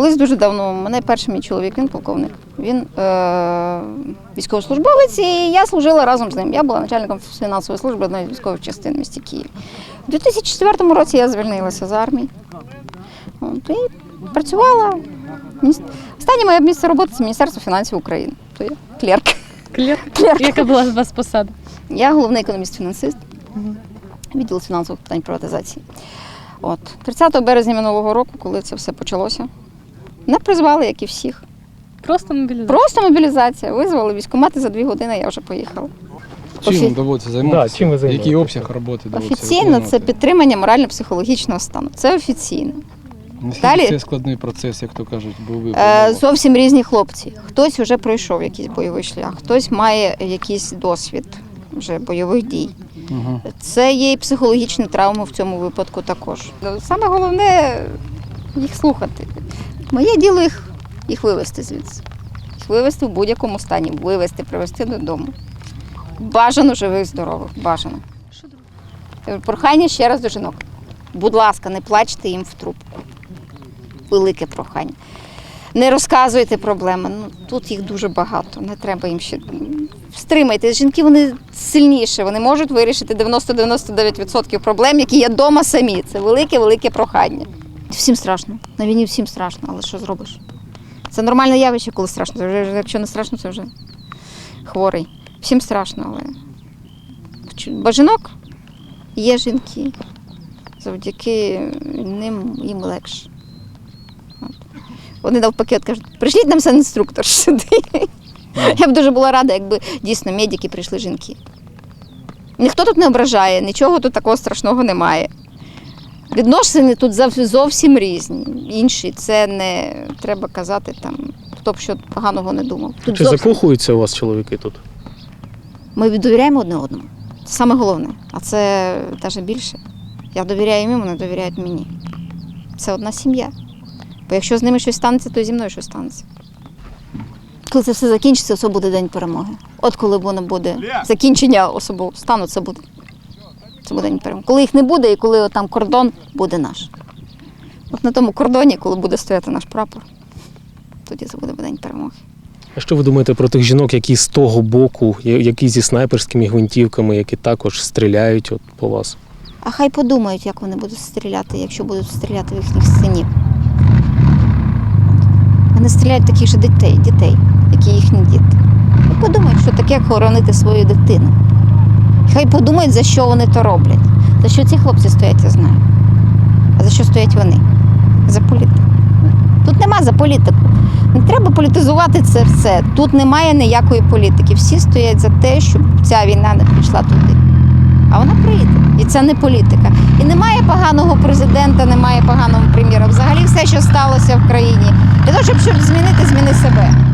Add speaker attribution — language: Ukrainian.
Speaker 1: Колись дуже давно, мене перший мій чоловік, він полковник. Він е- військовослужбовець, і я служила разом з ним. Я була начальником фінансової служби одної з військових частин місті Києві. У 2004 році я звільнилася з армії. От, і працювала. Останнє моє місце роботи це Міністерство фінансів України. То я клерк.
Speaker 2: Клер.
Speaker 1: Клерк.
Speaker 2: Яка була у вас посада?
Speaker 1: Я головний економіст-фінансист, відділ фінансових питань приватизації. От 30 березня минулого року, коли це все почалося, мене призвали, як і всіх.
Speaker 2: Просто мобілізація.
Speaker 1: Просто мобілізація. Визвали військкомати за дві години, я вже поїхала.
Speaker 3: Чим
Speaker 1: Офі-
Speaker 3: доводиться займатися?
Speaker 4: Да, чим ви займаєтесь?
Speaker 3: Який обсяг роботи доводиться
Speaker 1: Офіційно
Speaker 3: виконувати?
Speaker 1: це підтримання морально-психологічного стану. Це офіційно. Далі-
Speaker 3: це складний процес, як то кажуть, був
Speaker 1: Е, зовсім різні хлопці. Хтось вже пройшов якийсь бойовий шлях, хтось має якийсь досвід вже бойових дій.
Speaker 3: Угу.
Speaker 1: Це є і психологічні травми в цьому випадку також. Саме головне їх слухати. Моє діло їх, їх вивезти звідси. Їх вивезти в будь-якому стані, вивезти, привезти додому. Бажано живих, здорових, бажано. Е, Прохання ще раз до жінок. Будь ласка, не плачте їм в трубку. Велике прохання. Не розказуйте проблеми. Ну, тут їх дуже багато, не треба їм ще. Стримайте. Жінки вони сильніші, вони можуть вирішити 90-99% проблем, які є вдома самі. Це велике-велике прохання. Всім страшно. На війні всім страшно, але що зробиш? Це нормальне явище, коли страшно. Якщо не страшно, це вже хворий. Всім страшно, але бо жінок є жінки. Завдяки ним їм легше. От. Вони навпаки от кажуть, прийшліть нам санінструктор сюди. Я б дуже була рада, якби дійсно медики прийшли жінки. Ніхто тут не ображає, нічого тут такого страшного немає. Відносини тут зовсім різні. Інші це не треба казати там, хто б що поганого не думав. Тут
Speaker 4: Чи
Speaker 1: зовсім-
Speaker 4: закохуються у вас чоловіки тут?
Speaker 1: ми довіряємо одне одному. Це саме головне. А це навіть більше. Я довіряю їм, вони довіряють мені. Це одна сім'я. Бо якщо з ними щось станеться, то і зі мною щось станеться. Коли це все закінчиться, це буде день перемоги. От коли воно буде закінчення особового стану, це буде. Це буде день. Коли їх не буде, і коли там кордон буде наш. От на тому кордоні, коли буде стояти наш прапор, тоді це буде день перемоги.
Speaker 4: А що ви думаєте про тих жінок, які з того боку, які зі снайперськими гвинтівками, які також стріляють от по вас?
Speaker 1: А хай подумають, як вони будуть стріляти, якщо будуть стріляти в їхніх синів. Вони стріляють таких же дітей, дітей, як і їхні діти. І подумають, що таке хоронити свою дитину. Хай подумають, за що вони то роблять. За що ці хлопці стоять, я знаю. А за що стоять вони? За політику. Тут нема за політику. Не треба політизувати це все. Тут немає ніякої політики. Всі стоять за те, щоб ця війна не прийшла туди. А вона прийде. І це не політика. І немає поганого президента, немає поганого прем'єра. Взагалі все, що сталося в країні, для того, щоб змінити, зміни себе.